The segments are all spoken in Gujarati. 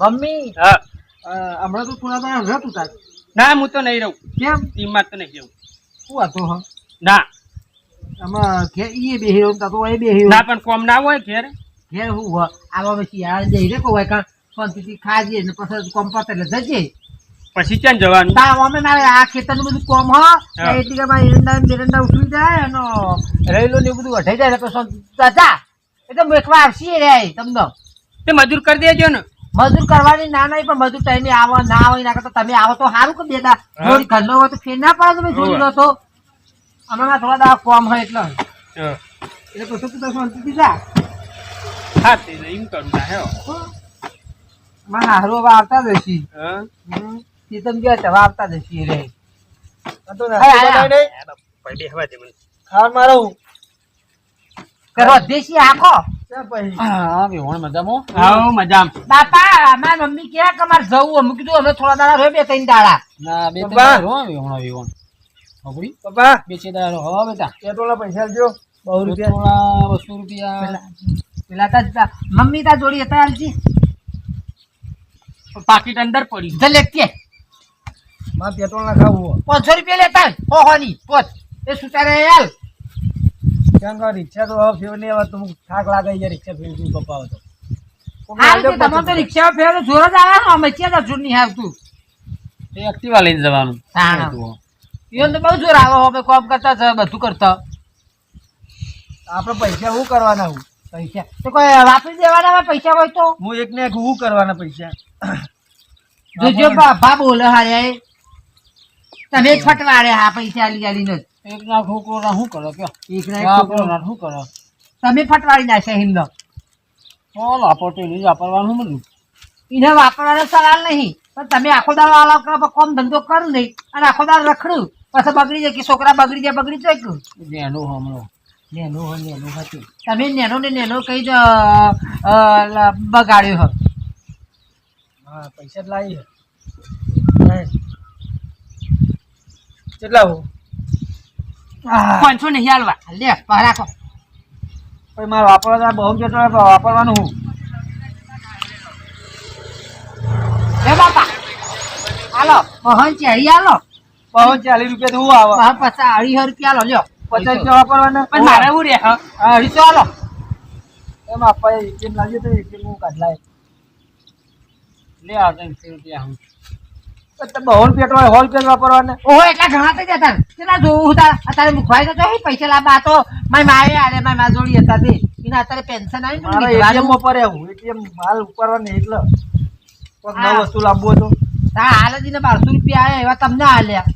મમ્મી! હા. હમણાં તો થોડા તારા રહેતું તાર. ના હું તો નહીં રહું. કેમ? ટીમમાં તો નહીં રહું શું હતું હા? ના. આમાં ઘેર ઈએ બે હીરો તા તો એ બે હીરો. ના પણ કોમ ના હોય ઘેર? ઘેર હું હ આવા પછી આ જઈ રે કોઈ કાં? શાંતિથી ખાજે ને પછી કોમ પતે એટલે જજે. પછી ક્યાં જવાનું? ના અમે આ ખેતરનું બધું કોમ હ. એટલે કે ભાઈ એરંડા બેરંડા ઉઠી જાય અને રેલો ને બધું અઢાઈ જાય તો શાંતિ જા એટલે મેકવા આવશે રે તમને. તે મજૂર કરી દેજો ને. મજૂર કરવાની ના નહીં પણ મજૂર ટાઈમે આવો ના આવે એના કરતા તમે આવો તો સારું કે બેટા. થોડી ઘરનો હોય તો ફેર ના પાડો તમે જોઈ લો તો હમણાં થોડા દાડા કોમ હોય એટલે. એટલે પછી તું તમે શાંતિથી જા હા તે એમ કરું ના હે. માં હારું હવે આવતા જ હશી હમ. ચેતન ગયા હવે આવતા જ હશી રે. તો અરે, આયા. ભાઈ બેહવા દે મને ખાવા મારો કરો દેશી આખો? ક્યાં પછી હા વેવણ મજામાં આવો મજામ. બાપા મારી મમ્મી કે કે જવું? અમે કીધું અમે થોડા દાડા રહ્યો બે ત્રણ દાડા. ના બે ત્રણ વેવણો વેવણ પપ્પા બે છે દાડો હો બેટા. પેટ્રોલના પૈસા આપજો. બહુ રૂપિયા. બસો રૂપિયા. પેલા તા મમ્મી તા જોડી હતા હાલજી? પાકીટ અંદર પડી જ લેતી મારે પેટ્રોલના ખાવું પાંચસો રૂપિયા લેતા હો હો ની એ સુતારે યાર કેમ કે રિક્ષા તો હવે ફેર નહીં આવે તો થાક લાગે છે રિક્ષા ફેર તું પપ્પા હતો હાલ તમે તો રિક્ષા ફેર જોર જ આવે ને અમે ક્યાં તો નહીં આવતું. એ એક્ટિવા લઈને જવાનું. તો બહુ જોર આવે અમે કોમ કરતા છે બધું કરતા. આપણે પૈસા શું કરવાના હું? પૈસા. તો કોઈ વાપરી દેવાના હોય પૈસા હોય તો? હું એક ને એક હું કરવાના પૈસા. જોજો બાપા બોલે હારે. તમે છટવાડે ફટવાડે હા પૈસા આલી આલીને જ. એક લાખ છોકરો ના શું કરે કે? એક ના શું કરે? તમે ફટવાડી નાખ્યા હિમનો ચાલો પટેલી વાપરવાનું બધું. એને વાપરવાનો સવાલ નહીં. પણ તમે આખો દાડો આલાવ કરો કોમ ધંધો કરું નહીં. અને આખો દાડો રખડું. પછી બગડી જાય કે છોકરા બગડી જાય બગડી જાય કે નેનો હમણો. નેનો હોય નેનો હતું તમે નેનો ને નેનો કઈ જ બગાડ્યો હો હા પૈસા જ લાવી કેટલા હું? પાંચસો નહીં હાલવા લે પરાકો પછી મારે વાપરવા બહુ પેટ્રોલ વાપરવાનું હું. લે બાપા હાલો પહન ચેડી હાલો. બહુ ચાલીસ રૂપિયા તો હું આવો. હા પચાસ અઢીસો રૂપિયા હાલો લ્યો. પચાસ રૂપિયા વાપરવાના. પણ મારે એવું રે હા? અઢીસો હાલો. એમ આપવા એટીએમ લાગ્યું તો એટીએમ હું કાઢ લાય લે આ ત્રણસો રૂપિયા હું. બહુ પેટ્રોલ હોલ પેટ્રોલ વાપરવાના? ઓહો એટલા ઘણા થઈ જતા કેટલા જોવું હતા અત્યારે મુખવાઈ તો જઈ પૈસા લાવવા. તો મારી માએ આલે મારી મા જોડી હતા તે. એને અત્યારે પેન્શન આવી ને એટીએમમાં પડે હું. એટીએમ માલ ઉપાડવાનું એટલે. કોઈક નવ વસ્તુ લાવવું હતો. હા હાલ જ એને બારસો રૂપિયા આયા એવા તમને હાલ્યા.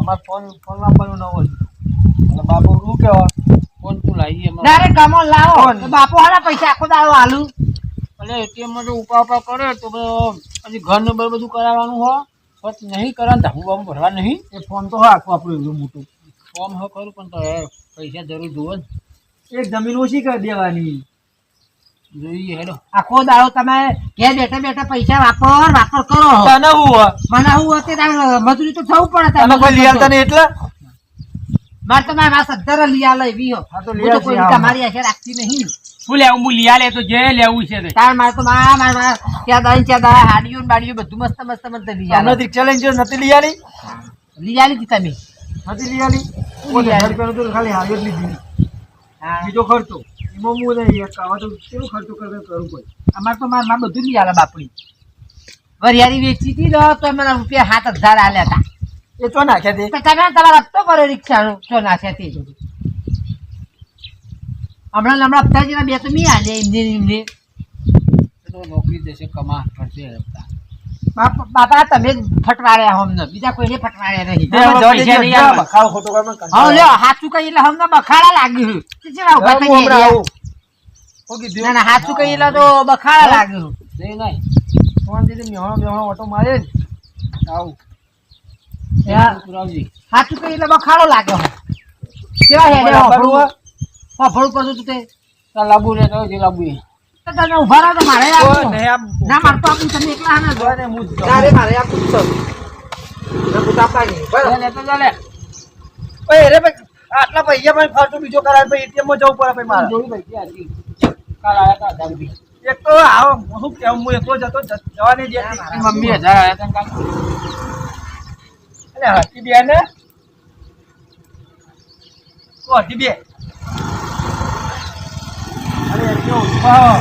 અમારે ફોન ફોન લાવવાનું નવ બાપુ શું કહેવા? ફોન તું લાવી એમાં. ના રે લાવો. બાપુ હાલા પૈસા આખો દાડો હાલું. એટલે એટીએમમાં ઉપા ઉપા કરે તો પછી ઘર ને બધું કરાવવાનું હો. પછી નહીં કરવાનું તો હું બાબુ ભરવા નહીં. એ ફોન તો હા આખું આપણું એવું મોટું. ફોર્મ હો કરું પણ તો પૈસા જરૂર જુઓ ને એક જમીન ઓછી કરી દેવાની. જોઈએ હેલો આખો દાડો તમે ઘેર બેઠા બેઠા પૈસા વાપર વાપર કરો. તને હું મને હું હતી મજૂરી તો થવું પડે તમે કોઈ લઈ આવતા નહીં એટલે? મારે તમારે મારા સદ્ધર લઈ આલે એવી હો તો તો. તમારી આખે રાખતી નહીં. શું લેવું? હું લીયા લે તો જે લેવું છે તાર મારે તો મારા મારા મારા. ત્યાં દાડી ત્યાં દાડા હાડીઓ ને બાડીઓ બધું મસ્ત મસ્ત મસ્ત લઈ હમણાં આલે. રિક્ષા લઈને જો નથી આલી લઈ આલી તમે. નથી આલી ઓલે હજાર રૂપિયાનું તો ખાલી જ લીધી. હા. બીજો ખર્ચો. એમાં હું નહીં એક આવા તો કેવું ખર્ચો કરે કરવું પડે અમારે તો મારા માં બધું લઈ આલે બાપડી. વરિયાળી વેચી હતી ને તો મને રૂપિયા સાત હજાર આલ્યા હતા. એ તો નાખ્યા તે. તમે તમારા હપ્તો કરો રિક્ષાનો છો નાખ્યા તે. હમણાં હમણાં હપ્તા જેવા બે તો મી આલે એમને એમને. નોકરી દેશે કમા કરશે હપ્તા. બાપા તમે ફટવાડ્યા હમને બીજા કોઈને ફટવાડ્યા નહીં. નહીં. બખાડો ખોટો હા લ્યો હાચું કહી એટલે હમને બખાડા લાગ્યું. ઊભા થઈ ગયા? ના ના હાચું કહી એટલે તો બખાડા લાગ્યું. નહીં નહીં. ફોન દીધી મેહોણો બેહોણો ઓટો મારે. આવું. હાચું કહી એટલે બખાડો લાગ્યો કેવા હેડે હોય? ફફડું તું તે લાબુ રે તો જે લાબુ તને તો ઊભા રહો તો મારે. ના મારે તો આપવું તમે એકલા ના નહીં, હું તારે મારે આપું તો છે. ના, તો આપવા નહીં. બરાબર. લે, તો જા લે. ઓય, અરે ભાઈ, આટલા પૈસા પણ ખર્ચો બીજો કરાય ભાઈ એટીએમમાં જવું પડે ભાઈ મારે જોઈ ભાઈ? કાલ આયા તા હજાર રૂપિયા. એક તો આવો હું કેવું હું એકલો જતો જ- જવા નહીં દેતી. એની મમ્મી હજાર આયા હતા ને કાલ અરે હતી બે ને ઓ હતી બે ઊભા.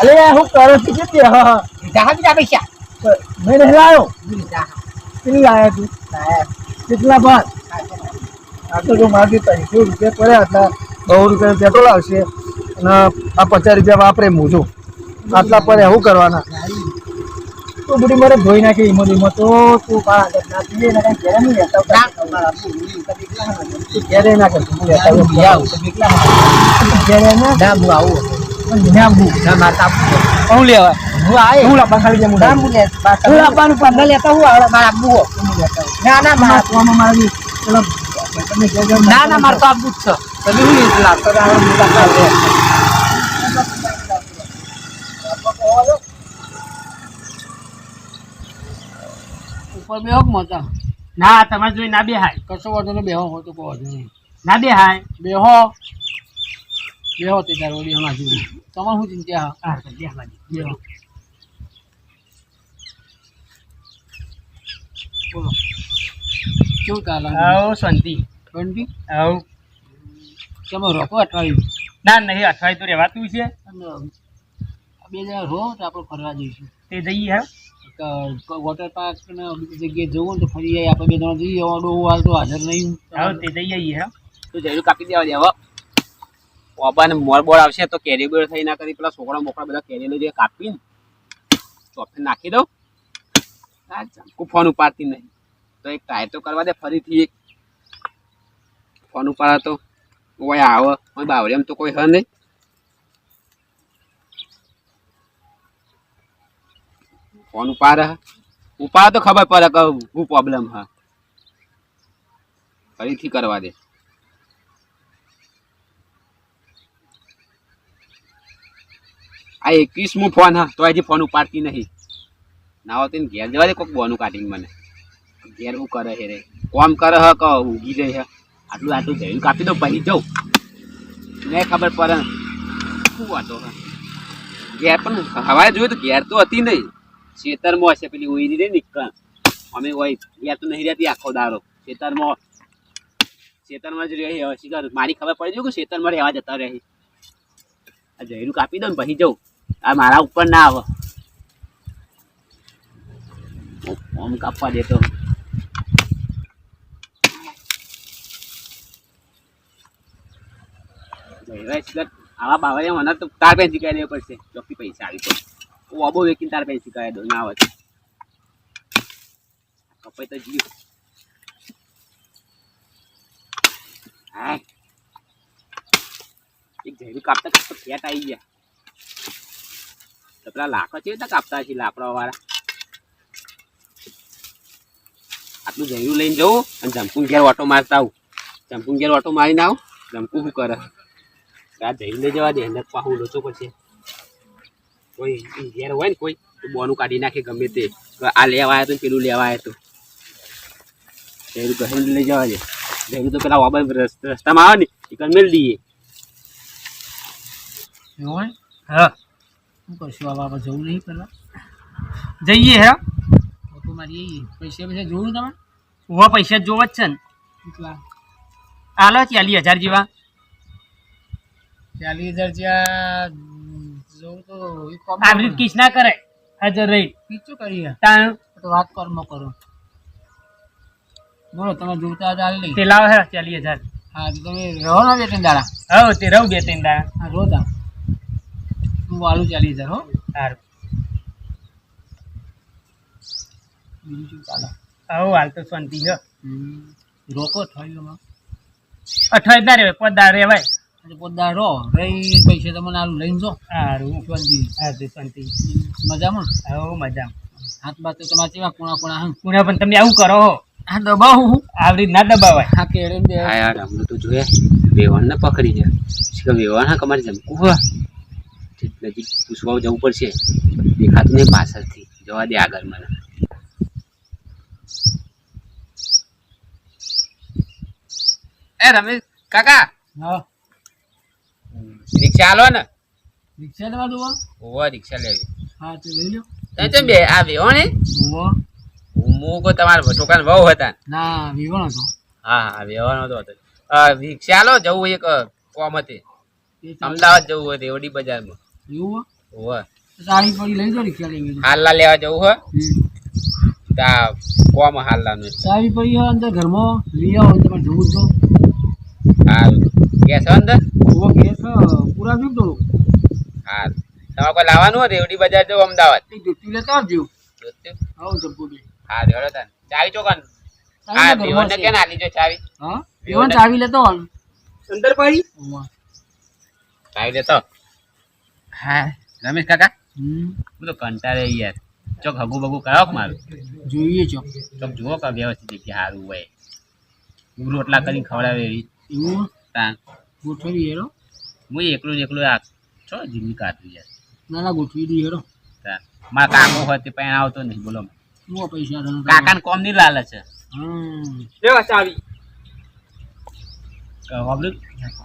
અલે હું કરો છું કે તે હા. લીધા હા બીજા પૈસા. મેં નહીં લાવ્યો કેટલી લાવ્યા તું? કેટલા બાર? આ તો જો મારી ત્રણસો રૂપિયા પડ્યા હતા બહુ રૂપિયા પેટ્રોલ આવશે અને આ પચાસ રૂપિયા વાપરે મોજો આટલા પડ્યા શું કરવાના? તો બધી મારે ધોઈ નાખી ઈમો. તો તું પા હા લેવા હું આવે હું લાવવા ખાલી હું લે બાર હું લાવવાનું પંદર લેતા હું આવડે મારા હો. ના ના મારા મારી. ના ના મારે તો આપવું જ છે તમે તો આવા મોટા કાઢો. ઉપર બેહો મોટા? ના તમારે જોઈ ના બેહાય. કશો વાંધો નહીં બેહો હોય તો કોઈ વાંધો નહીં. ના બેહાય. બેહો. બેહો તે તારો બેહો ના જોઈ તમારે શું ચિંતા હા બેહવા. બેહો. બોલો. કેવું ચાલે આવો શાંતિ. શાંતિ? આવો. તમે રોકો અઠવાડિયું? ના નહીં અઠવાડિયું તો રહેવાતું છે. બે જણા રહો તો આપણે ફરવા જઈશું. તે જઈએ હા. વોટર પાર્ક ને બીજી જગ્યાએ જવું તો ફરી જાય આપણે બે ત્રણ જઈએ ઓડો હાલ તો હાજર નહીં હા. તે જઈ આવીએ હા. તો જયરું કાપી દેવા દેવા ઓબા ને મોર બોર આવશે તો કેરી બેર થઈ ના કરી પેલા છોકરા મોકરા બધા કેરીનો જે કાપીને ચોફે નાખી દઉં. આ ફોન ઉપાડતી નહીં. તો એક ટ્રાય તો કરવા દે ફરીથી એક. ફોન ઉપાડા તો. ઓય આવે કોઈ બાવરી એમ તો કોઈ હ નહીં. ફોન ઉપાડે. ઉપાડે તો ખબર પડે કે હું પ્રોબ્લેમ હા. ફરીથી કરવા દે. આ એકવીસમું ફોન હા, તો હજી ફોન ઉપાડતી નહીં. ના હોત એને ઘેર જવા દે કોઈક બોનું કાઢીને મને. ઘેર હું કરે હે રે. કોમ કરે હ કે ઊગી જઈ હે? આટલું આટલું જઈને કાપી દો પછી જાઉં નહીં ખબર પડે ને. શું વાતો હા? ઘેર પણ હવાએ જોયું તો ઘેર તો હતી નહીં. ખેતરમાં હશે પેલી ઉઈ રે નીકળ અમે હોય યા તો નહીં રહેતી આખો દારો ખેતરમાં ખેતરમાં જ રહી શીખર મારી ખબર પડી ગયું કે ખેતરમાં રહેવા જતા રહે. આ જયરું કાપી દો ને પછી જવું આ મારા ઉપર ના આવે. ઓમ કાપવા દેતો આવા બાવા મને તો તાર શીખાઈ દેવો પડશે. ચોખ્ખી પૈસા આવી તો. હું અબો વેકીને તાર પૈસી કહે દો, ના આવે. કપાઈ તો જીવ. હાય એક જયરું કાપતા કાપતા ફેટ આવી ગયા. તો પેલા લાકડો છે ત્યાં કાપતા હશે લાકડા વાળા આટલું જયરું લઈને જવું અને જમકું ઘેર ઓટો મારતા આવું. જમકું ઘેર ઓટો મારીને આવું જમકું શું કરે? આ જયરું લઈ જવા દે, એને પાહું લોચો પડશે કોઈ ઘેર હોય ને કોઈ તો બોનું કાઢી નાખે ગમે તે. આ લેવા આવ્યો તો ને પેલું લેવા આવ્યો તો. ઘરે લઈ જવા છે જયરું તો પેલા વાબા રસ્તામાં આવે ને એ કણ મેળ દઈએ. હા. શું કરશું? આ બાબા જવું નહીં પેલા જઈએ હા. તો મારી પૈસા પૈસા જોયું તમે ઊભા પૈસા જોવા જ છે ને. કેટલા? આલો ચાલીસ હજાર જેવા. ચાલીસ હજાર જ્યાં તો આવી રીતે કિસ ના કરે. હાજર રહી. પીછું કરીએ તાણ તો વાત કર ન કરો. બોલો તમે જોતા જ આલી તે લાવ હે ચાલીસ હજાર. હા તમે રહો ના બે ત્રણ દાડા. હો તે રહું બે ત્રણ દાડા. હા રોતા હું વાલું ચાલીસ હજાર હો. સારું. બીજું શું ચાલે? હવ હાલ તો શાંતિ છે. રોકો થયું અઠવાડિયે ના રહેવાય પદ દાડા રહેવાય. અને રહો રહી પૈસા તમને આલું લઈને જો. સારું. શાંતિ હા શાંતિ. મજામાં? હવ મજા હાથ બાત તો તમારે કેવા કોણા કોણા પણ તમે આવું કરો. હા દબાવું હું. આવી રીત ના દબાવાય. હા કેળે બે. હા યાર હમણાં તો જોઈએ વેવાણ ને પકડી જાય વેવાણ હા કમારે જમકું હા નજીક પૂછવા જવું પડશે. દેખાતું નહીં પાછળથી. જવા દે આગળ મને. એ રમેશ કાકા. હા. રિક્ષા આલો ને? રિક્ષા લેવા દો ઓવા રિક્ષા લેવી. હા તો લઈ લો તમે ચમ બે આ બેહો ને? ઉવો. હું કો તમાર છોકરા બહુ હતા. ના વેવણ હતો હા હા તો હતો. રિક્ષા લો જવું એક કોમ હતી. અમદાવાદ જવું હોય રેવડી બજારમાં. એવું હો? ઓવા સારી પડી લઈ જાઓ રિક્ષા ગઈ હાલલા લેવા જવું હોય તા કોમ હાલલાનું સારી પડી હોય અંદર ઘરમાં લઈ આવો તમે જોવું તો. હાલ. ગેસ અંદર? ઉવો ગેસ પૂરા જોયું તો હાલ. તમારે કોઈ લાવવાનું હોય રેવડી બજાર જવું અમદાવાદ. એક લેતા આવજો. આવો જબ્બુ હા તાન. ચાવી ચોકન હા બેવને કે ના લીજો ચાવી? હા? ચાવી લેતો અંદર પાડી. ચાવી લેતો. હા રમેશ કાકા? હમ. હું તો કંટાળે યાર. ચોક હગુ બગુ કરાવો મારું? જોઈએ ચોક. ચોક જુઓ કે વ્યવસ્થિત જગ્યા સારું હોય. રોટલા કરીને ખવડાવે એવી. એવું તાન. ગોઠવી હેરો. હું એકલું ને એકલું આ છો જિંદગી કાઢું યાર. ના ના ગોઠવી દી હેરો. તાન. મારા કાકો હોય તે પણ આવતો નહીં બોલો હું પૈસા કાકાને કોમની લાલચ છે? હમ. લેવા ચાવી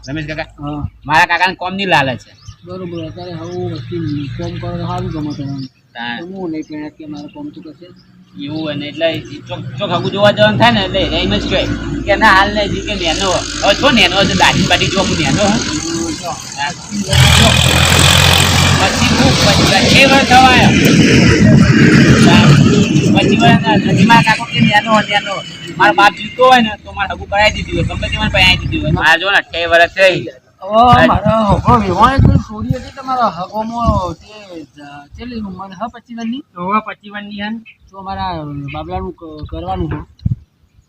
રમેશ કાકા? ને મારા કાકાને કોમની લાલચ છે? બરોબર અત્યારે હવે વસ્તી કોમ કરો સારું ગમે તમે. તો હું નહીં પહેણા કે મારે કોમ તો કરશે? એવું અને એટલે ચોખ હગુ જોવા જવાનું થાય ને એટલે એમ જ કહે કે ના, હાલ ને કે નેનો. હવે છો નેનો છે દાઢી બાટી ચોક નેનો. પછી હું પછી વર્ષ થવાયો. પછી મારા કાકો કે નેનો નેનો મારા બાપ જીવતો હોય ને તો મારે હગું કરાવી દીધું હોય. ગમે તે મને પૈણાઈ દીધું હોય. મારા જો ને અઠ્યાવીસ વર્ષ થઈ. મારા હગો વિવાહ એક છોડી હતી તમારા હગોમાં તે જ- ચેટલી હ પચી વનની ઓવા પચી હન. તો અમારા બાબલાનું કરવાનું છે.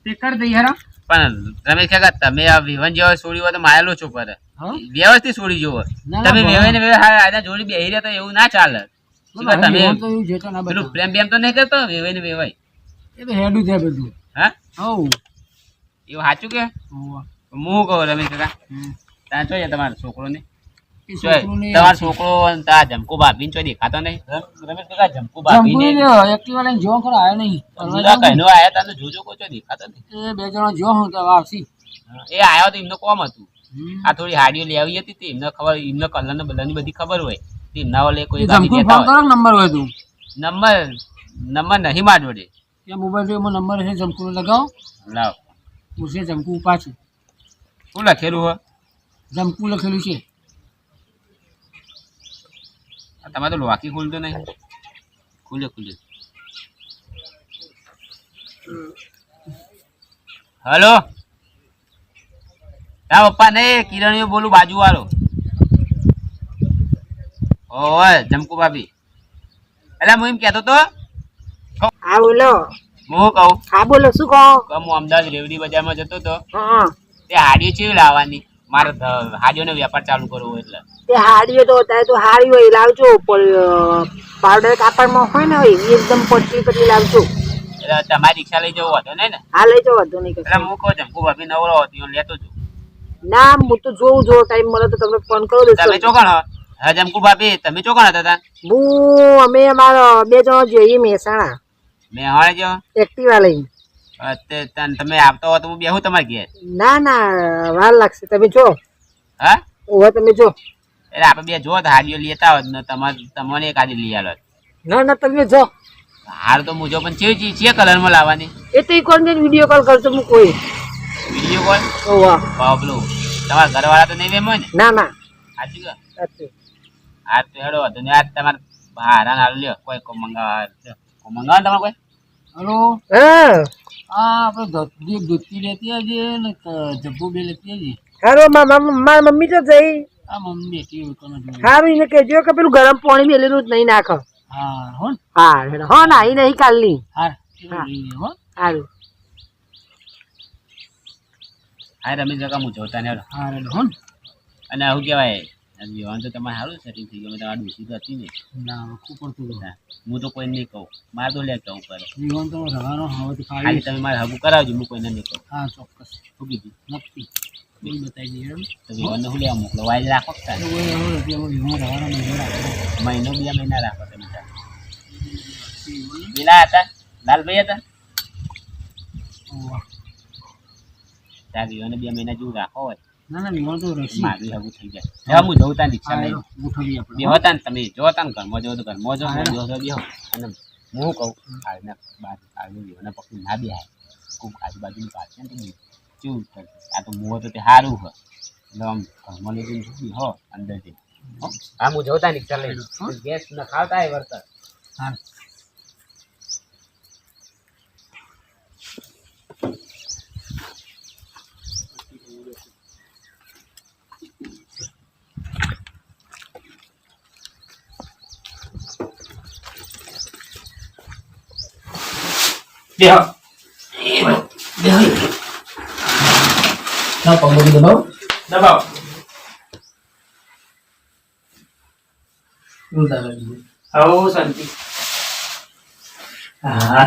તે કર દઈ હેરા પણ રમેશ કાકા તમે આ વિવન જેવા છોડી હોય તો મારે લોચો પડે વ્યવસ્થિત છોડી જુઓ તમે વેવાય ને વેવાઈ હા આના જોડી બેહી રહ્યા તો એવું ના ચાલે. તમે પેલું પ્રેમ બેમ તો નહીં કરતો વેવાય ને એ તો હેડું છે બધું. હા? હવ એવું સાચું કે? હું કહું રમેશ કાકા. ત્યાં જોઈએ તમારા છોકરો ને તમારો છોકરો અને તારા ભાભી ને દેખાતો નહીં? રમેશ કાકા જમકુ ભાભી ને એક્ટિવા લઈને જો ખરો આવ્યો નહીં. જુદા કહીનો આયા તને જોજો કોઈ દેખાતો નહીં. એ બે જણા જો હું તો આવશી. એ આયો તો એમનો કોમ હતું. આ થોડી હાડીઓ લેવી હતી તે એમને ખબર એમને કલર ને બધાની બધી ખબર હોય. એમના ઓલે કોઈ નંબર હોય તું. નંબર નંબર નહીં માર જોડે. એ મોબાઈલ એમાં નંબર છે જમકુ લગાવો. લાવ. જમકુ પાછું. શું લખેલું હોય જમકુ લખેલું છે. આ તમારે તો વાકી ખુલતો નહીં. ખુલ્યો ખુલે હલો? હા પપ્પા ને કિરણીઓ બોલું બાજુ વાળો. ઓય જમકુ ભાભી. એટલે હું એમ કહેતો તો. હા બોલો. હું કહું? હા બોલો શું કહું? હું અમદાવાદ રેવડી બજારમાં જતો તો. હા તે હાડી ચેવી લાવવાની? મારે હાડીઓનો વેપાર ચાલુ કરવો હોય એટલે. તે હાડીઓ તો અત્યારે તો હાડી હોય એ લાવજો પાવડર કાપડમાં હોય ને હોય એકદમ પટલી પટલી લાવજો. એટલે તમારી રિક્ષા લઈ જવો હતો નહીં ને? હા લઈ જવો વાંધો નહીં એટલે હું કહું જમકુ ભાભી નવરો હતી હું લેતો છું ના હું તો જોઉં જો ટાઈમ મળે તો તમને ફોન કરો તમે દેશો ચોકણ હો? જમકુ ભાભી તમે ચોકણ હતા તા? હું અમે અમારા બે જણા જોઈએ મહેસાણા. મેં જો એક્ટિવા લઈને. તમે આવતો હો તો હું બેહું તમારે ઘેર. ના ના વાર લાગશે. તમે જો. હા? ઓવે તમે જો. એટલે આપણે બે જો હાડીઓ લેતા હોત ને તમારે તમને એક હાડી લઈ આલો. ના ના તમે જો. હાર તો મુજો પણ છે છે કલરમાં લાવવાની? એ તો એક વાર વીડિયો કોલ કરજો હું કોઈ. Video call? ઓવા બાબલું. તમારા ઘરવાળા તો નહીં વેમ ને? ના ના. સાચું કે સાચું. આ તો હેડો હતો ને આ તમારે હારા હાલ લ્યો. કોઈ કો મંગાવા મંગાવો તમારે કોઈ? હલો? હા? આ આપણે ધોતી ધોતી લેતી આવજે ને જબ્બુ બે લેતી આવજે હારો મારા મમ્મી તો જઈ. આ મમ્મી બેઠી હોય કોને જોડે. હારું એને કહેજો કે પેલું ગરમ પાણી મેલેલું જ નહીં નાખો. હા હો ને? હા. હો નાઈ નહીં કાલની. હા. લઈ હારું. હા રમેશ કાકા હું જોતા ને હેડો. હા હો અને શું કહેવાય? જીવન તો તમારે સારું સેટિંગ થઈ ગયું તમારે ડૂસી તો હતી ને. ના ખૂબ પડતું હતું. હા. હું તો કોઈને નહીં કહું. મારે તો લે કહું પડે જીવન તો રહેવાનો હવે તો ખાલી તમે મારે હગું કરાવજો હું કોઈને નહીં કહું. હા ચોક્કસ. શું કીધું? નક્કી. બિલ બતાવી દઈએ એમ. તો વિવાહને શું લેવા મોકલો? વાય રાખો કે તારે? રવાનો મહિનો રાખો. મહિનો બે મહિના રાખો તમે તારે. પેલા હતા? લાલભાઈ હતા? તાર ત્યાં વિવાહને બે મહિના જેવું રાખો હોય? ના ના મેં તો રસી. મારું થઈ જાય. હવે હું જઉં ત્યાં રિક્ષા લઈને. ગોઠવીએ આપણે. બેહો તાં ને તમે જો તાં ને ઘરમાં જો તો ઘરમાં જો ને બેહો તો બેહો. અને હું કહું આજના બાર આજનું બેહોને પકડી ના બેહાય. કોક આજુબાજુની પાછળ ને કેવું આ તો તે સારું હોય. એટલે આમ ઘરમાં લઈ જઈને હો? હા હું જઉં ત્યાં રિક્ષા લઈને. ગેસ ન ખાવતા એ વર્તર બેહો ના પગ દબાવ દબાવો શું ચાલે શાંતિ હા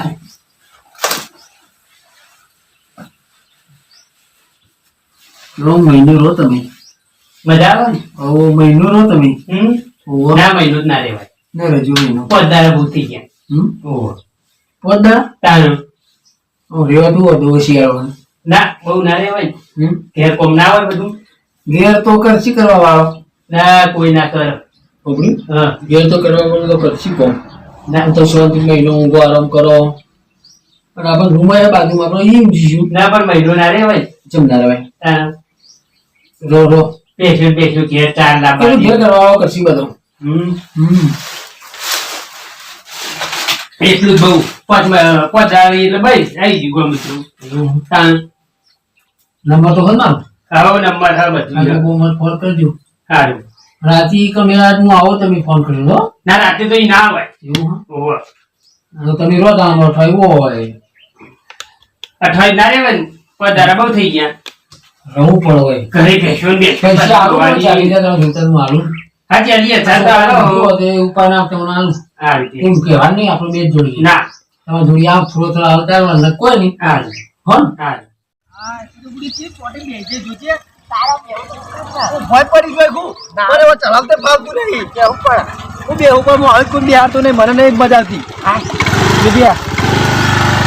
રો મહિનો રો તમે મજા આવે ને ઓ મહિનો રો તમે હમ ના મહિનો જ ના રહેવાય ને રજો મહિનો પધારે ભૂતી ગયા હમ ઓહો પોદા તાણ. ઓ હતું શિયાળો. ના બહુ ના ને. ઘેર કોમ ના હોય બધું? ઘેર તો કરશી કરવા વાળો. ના કોઈ ના કરે. હા. ઘેર તો કરવા વાળો તો કરશી કોમ. ના. તો શાંતિ મહિનો ઊંઘો આરામ કરો. અને આપણ રૂમાયા બાજુમાં આપણે એમ જીશું ના પણ મહિનો ના રહેવાય જમના રહેવાય હા રો રો. પેશું પેશું ઘેર ચાર ના પેલું ઘેર કરવા વાળો કરશી બધો. હમ. હમ. એટલું જ બહુ પાંચ પાંચ આવી એટલે ભાઈ આવી ગયું ગમે તેવું. નંબર તો ખરો ને આવો નંબર હા બધું મને ફોન કરજો. સારું રાતે તમે હું આવો તમે ફોન કર્યો ના રાતે તો ઈ ના આવે એવું હા? તમે રોજ આમ અઠવાયું હોય. અઠવાઈ ના રહેવાય ને? પધારા બહુ થઈ ગયા. રહું પણ હોય. ઘરે બેસો ને બેસ્યો. પૈસા આલો ચાલી જાય તમે જોતા હું આલું હા ચાલીએ ચાલતા હાલો. ઉપાય ના આપતે મને આલું આ રીતે. એમ કહેવા નહીં આપણે બે જોડી ના. તમે જોડી આમ થોડો થોડો ને કોઈ નહીં. આ રીતે. હો ને? ભય પડી ગયો હું મને હવે ચલાવતે ફાવતું નહીં. કેવું પણ હું બે ઉપર હું હવે કોઈ બિહારતો નહીં. મને નહીં મજા આવતી. બીજા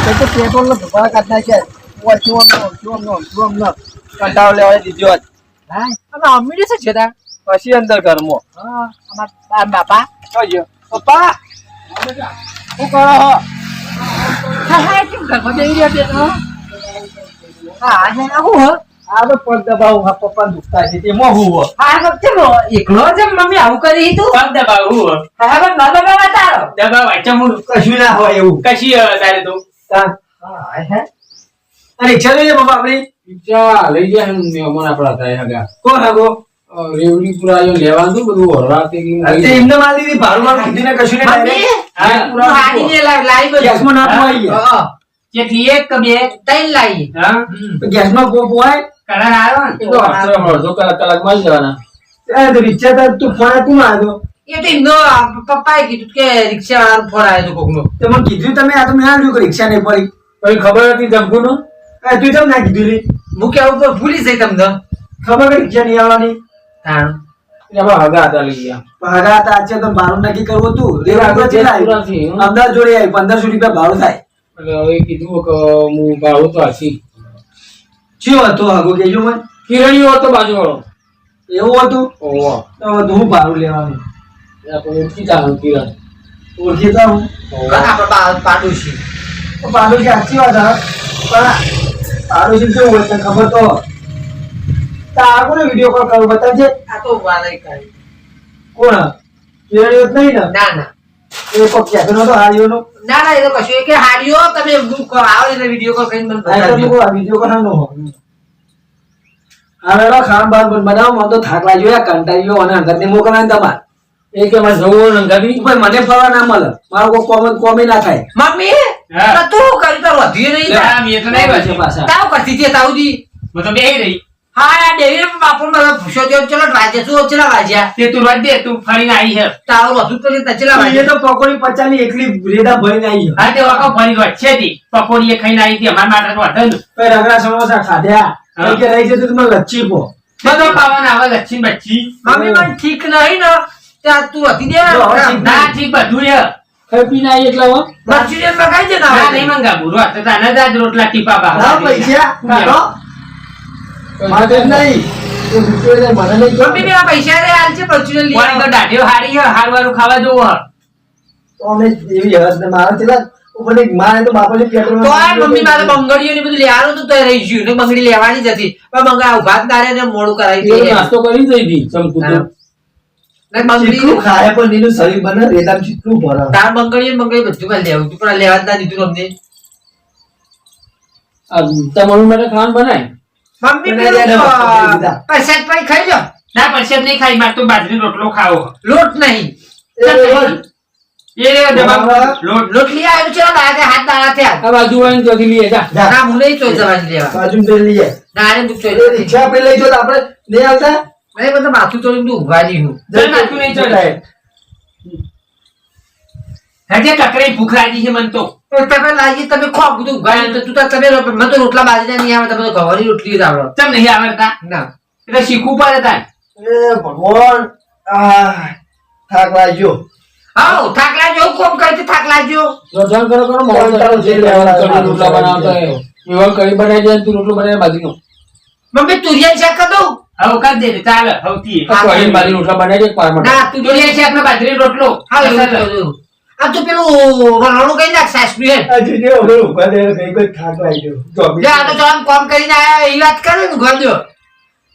તો તો પેટ્રોલ નો ધુમાડા કાઢ નાખ્યા ઓછું આમ ઓછું આમ ઓછું આમ ના. કંટાળો લેવા દીધો જ. હા. અને અમીર છે છે પછી અંદર ઘરમાં. હા અમાર બાપા. કહીએ પપ્પા! શું કરો હો હા કેમ ઘરમાં છે તો? હા હા હું તો પપ્પા દુખતા છે તેમાં હું હો હા હા એકલો જ મમ્મી આવું કરી તું પગ દબાવું. હા હા ન દબાવા તારો દબાવાય. ચમું. કશું ના હોય એવું કશી હવે તારે તો. હા હે અરે જોઈએ પપ્પા આપણી પિક્ચર લઈ જાય મહેમાન આપણા થાય હગા કોણ હાગો રેવડી પુરા જો લેવાનું બધું હરવા તે લઈ. એમને માલ દીધી ભાડું મારું કીધું ને કશું હાડીને લાવ- લાવી બધું. ગેસમાં નાખવા આવી ગયા. હા. કેટલી એક કે બે ત્રણ લાઈ હા? તો ગેસમાં પો- પોહાય? કલર આવ્યો ને? એ તો અડધો અડધો કલાક કલાકમાં જવાના. એ તો રિક્ષા તો તું ફોન તું આવ્યો. એ તો એમનો પપ્પાએ કીધું કે રિક્ષા વાળા ફોન આવ્યો હતો કોકનો. તો મને કીધું તમે આ તો મેં આવ્યું કે રિક્ષા નહીં પડી. પછી ખબર હતી ધમકુ નું એ તું કેમ ના કીધું રે. હું કેવું ભૂલી જઈ તમને. ખબર કે રિક્ષા નહીં આવવાની? તાણ. એમાં હગા હતા લઈ ગયા. ભાડા હતા આજે તો ભાડું નક્કી કરવું હતું. રેવા આગળ આગળ આવ્યું? થઈ, હં. જોડે આવી પંદરસો રૂપિયા ભાડું થાય. એટલે હવે કીધું કે હું ભાડું તો શું હતું આગો કેજો મને. કિરણીઓ હતો બાજુ એવું હતું? હું ભાડું લેવાનું. ઓળખી જાણું કિરણ. ઓળખી તો હું આપણે પાડોશી. કે સાચી વાત હા. પણ ભાડું કેવું હોય ખબર તો. તાર કોને વીડિયો કોલ કરું બતાવજે. આ તો વાલાઈ કરી કોણ? કેળીઓ જ નહીં ને? ના ના. એ કોઈ કહેતો નતો નો ના ના એ તો કશું. એ કે હાડિયો તમે હું કો- આવો એટલે વીડિયો કોલ કરીને મને બતાવજો. આ વીડિયો કોલ નો હવે લો ખામ બાર બનાવો મને તો થાક લાગ્યો યાર કંટાળી અને અંગત ને મોકલવાનું તમારે. એ કે મારે જવું નંગાવી ભાઈ મને ફરવા ના મળે. મારો કોઈ કોમન કોમે ના થાય. મમ્મી તું કરી તો વધી નહીં. મેં તો નહીં. પાછા. તાવ કરતી હતી તાવજી. હું તો બેહી રહી. હા બાપુ મને તો ચલો વાજ્યા તે તું રોજ તું ફરીને આવી છે તાવ વધુ તો નહીં ચલા એ તો પકોડી પચાની એકલી રેડા ભરીને આવી હા તે વાકો ફરી વચ્ચે હતી પકોડી એ ખાઈને આવી હતી અમારા માટે તો હતો ને રગડા સમોસા ખાધ્યા. કે રહી જતું તમે લચ્છી પો. બધો પાવાના આવે લચ્છી બચ્છી. મમ્મી ઠીક નહીં ને. ત્યાં તું હતી દે ઠીક ના ઠીક બધું હે. ખાઈ ના એટલે લચ્છી મંચુરિયન મગાઈ દે ના ના નહીં મંગાવું. તો તાને જ રોટલા ટીપા બાવા પૈસા. મારે નહીં. મને. મમ્મી મેં પૈસા રે હાલ છે બચ્ચુને લઈ તો દાઢીઓ હારી હારું ખાવા જોવો તો અમે એવી હદ ને મારે છેલ્લા ઉપરથી મારે તો બાપાની પેટ્રોલ તો આ મમ્મી મારે બંગડીઓ ને બધું લેવાનું હતું તો એ રહી ગયું. ને બંગડી લેવાની જ હતી. પણ બંગા ઊભા તારે ના મોડું કરાવી એ નાસ્તો કરી જઈ હતી ચમકું ને બંગડી ખાય પણ એનું શરીર બને રેતામ જેટલું ભરે. તાર બંગડીઓ ને બંગડી બધું મારે લેવું પણ લેવા જ ના દીધું અમને તમારું માટે ખાવાનું બનાય. મમ્મી પેલું લઈને તો પકડી દીધા. પરસાદ પાણી ખાઈ લો ના પરસેદ નહીં ખાઈ મારે તો બાજરી રોટલો ખાવો. લોટ નહીં. એ. લોટ. લોટ લઈ આવ્યો છે દાદા હાથ દાડા થયા. આ બાજુ વાળીને ચોથી લઈએ જા. જા, ના હું નહીં ચોઈ જવાની લેવા બાજુ બે લઈએ. ના આને તું ચોઈ રિક્ષા આપણે લઈ જો તો આપણે નહીં આવતા? મને બધા માથું ચોરી તું ઊભા નહીં હું. માથું નહીં, ચાલ. જાય. હજે કકરી ભૂખ લાગી છે મને તો. તમે લાગી તમે ખો બધું નહીં તો તું તમે મને તો રોટલા બાજરી નહીં આવે તમે તો ઘઉંની રોટલી જ આવડે. ચમ નહીં આવડતા ના. એટલે શીખવું પડે તાર. એ ભગવાન આ થાક લાગ્યો આવ થાકલા જો કોમ કરી થાક લાગ્યો રોટલા કરો કરો જે. રોટલા બનાવતો. એવા કઢી બનાવી દે તું રોટલો બનાવી બાજરીનો. મમ્મી તુરિયા શાક કર દઉં હવે કર દે ચાલે હવતી આ બાજરી રોટલા બનાવી દે પાર માટે ના તું તુરિયા શાક ને બાજરી રોટલો. હા. આ તો પેલું વલણું કઈ નાખ સાસરી એમ જે હવે ઊભા દે કઈ કોઈ થાક લાગ્યો જોબી. લે આ તો આમ કોમ કરીને આયા એ વાત કરે ને ઘર જો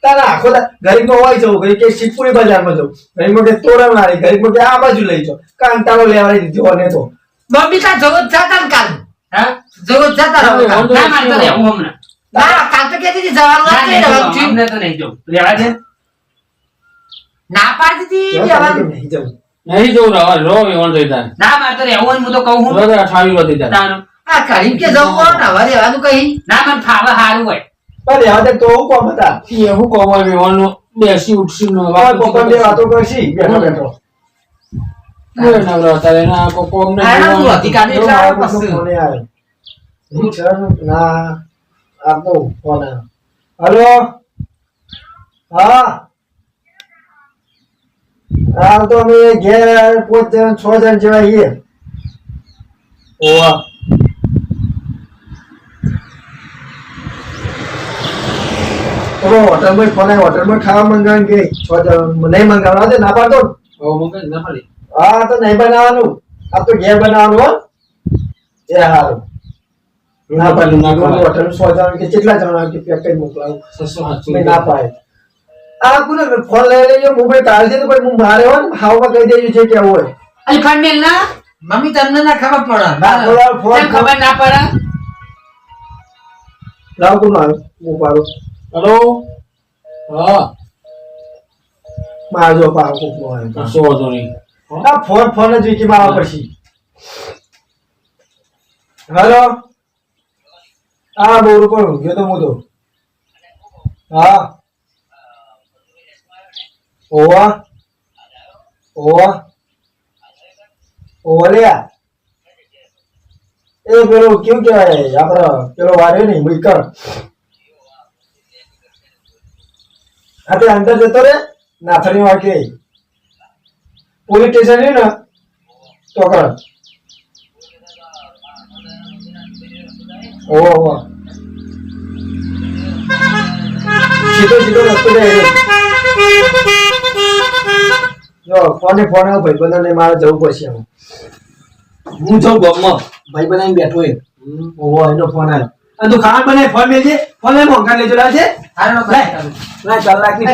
તારા આખો ગરીબ નો હોય જવું કઈ કે શિવપુરી બજારમાં જવું ગરીબ કે તોરણ વાળી ગરીબ મોટે આ બાજુ લઈ જાઓ તારો લેવાની દીધો ને તો મમ્મી તા જગત જાતા ને કાલ હા? જગત જાતા રહો. ના મારે તો હું હમણાં ના કાલ તો કેતી હતી જવાનું ના, નથી. થયું. તો નહીં જવું લેવા દે ના પાડતી હતી જવાનું. નહીં જવું નહીં જવું રવા રો એવણ થઈ તારે. ના માર તો રહેવું હું તો કહું હું. બરાબર અઠાવી વધી તારે. તાનું. આ કરીમ કે જવું હોય ને હવે રહેવાનું કહી ના મને ફાવે સારું હોય. પણ યાદ તો હું કોમ હતા? એ હું કહું હવે એવાનું બેસી ઉઠસી નો મારા પપ્પા બે વાતો કરશી બેઠો બેઠો. તારે એના કો- કોમ ને. અધિકારી એટલે આવો કોઈનો પસ્તું. ફોન આવ્યો. હું છે ના આપનો ફોન હલો? હા હા તો અમે ઘેર પાંચ જણ છ જણ જેવા છીએ. ઓવા ફોન આવ્યો હોટલમાં ખાવા મંગાવવાનું કે છ જણ નહીં મંગાવવાનું હા, ના પાડતો. હા તો નહીં બનાવવાનું. આ તો ઘેર બનાવવાનું હો. એ હારું. ના પાડી ના હોટલ સો જણ કે કેટલા જણ કે પેક કરી મોકલાવું મેં ના પાડે. આ કોને ફોન લઈ લેજો મોબાઈલ તારે છે તો પછી હું મારે હોય ને હાવમાં કહી દેજો છે કેવું હોય. અલી ફોન મેલ ના? મમ્મી તમને ના ખબર પડે. ફોન ખબર ના પડે? લાવ કોનો આવ્યો હું પાડો. હલો? હા. મારજો પાડો કોકનો આવ્યો કશો વાંધો નહીં. આ ફોન ફોન જ વીકી મારવા પછી હેલો? હા બહુ રૂપિયા ગયો તો હું તો. હા. ઓવા? ઓવા? ઓવલ્યા એ પેલું કેવું કહેવાય? આપડે પેલો વાર્યો ને મુકર હા, તે અંદર જતો રે? નાથણી વાંકે પોલીસ સ્ટેશન રહ્યું ને? કર ઓહો ઓહો સીધો સીધો રસ્તો જાય. જો ફોને ફોન આવ્યો ભાઈ બનાને મારે જવું પડશે હું હું જઉં ગામમાં. ભાઈ બનાવીને બેઠો એ ઓહો એનો ફોન આવ્યો. અને તું ખાવાનું બનાય ફોન મેલજે ફોન લઈ મોંઘા લેજો લાજે. ના ચાલ. રાખી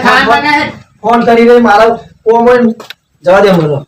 ફોન કરી દે કરીને મારા કોમન જવા દે મને.